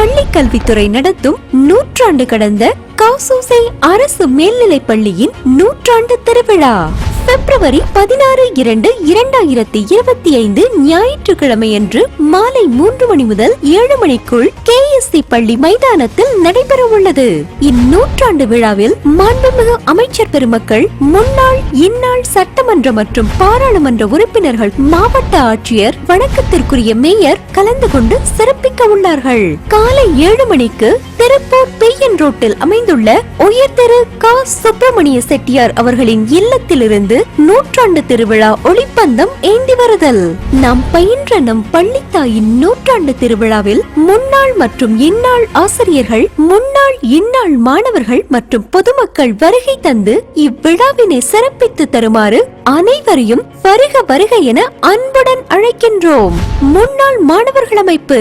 பள்ளி கல்வித்துறை நடத்தும் நூற்றாண்டு கடந்த கவுசூசை அரசு மேல்நிலைப் பள்ளியின் நூற்றாண்டு திருவிழா. பிப்ரவரி பதினாறு இரண்டு இரண்டாயிரத்தி இருபத்தி ஐந்து ஞாயிற்றுக்கிழமையன்று மாலை மூன்று மணி முதல் ஏழு மணிக்குள் கே கேஎஸ்சி பள்ளி மைதானத்தில் நடைபெற உள்ளது இந்நூற்றாண்டு விழாவில் மாண்புமிகு அமைச்சர் பெருமக்கள் முன்னாள் இந்நாள் சட்டமன்ற மற்றும் பாராளுமன்ற உறுப்பினர்கள் மாவட்ட ஆட்சியர் வணக்கத்திற்குரிய மேயர் கலந்து கொண்டு சிறப்பிக்க உள்ளார்கள். காலை ஏழு மணிக்கு திருப்பூர் பெய்யன் ரோட்டில் அமைந்துள்ள உயர்திரு கா. சுப்பிரமணிய செட்டியார் அவர்களின் இல்லத்திலிருந்து நூற்றாண்டு திருவிழா ஒளிப்பந்தம் ஏந்தி வருதல். நாம் பயின்ற நம் பள்ளித்தாயின் நூற்றாண்டு திருவிழாவில் முன்னாள் மற்றும் மற்றும் இந்நாள் ஆசிரியர்கள் முன்னாள் இந்நாள் மாணவர்கள் மற்றும் பொதுமக்கள் வருகை தந்து இவ்விழாவினை சிறப்பித்து தருமாறு அனைவரையும் வருக வருக என அன்புடன் அழைக்கின்றோம். முன்னாள் மாணவர்கள் அமைப்பு.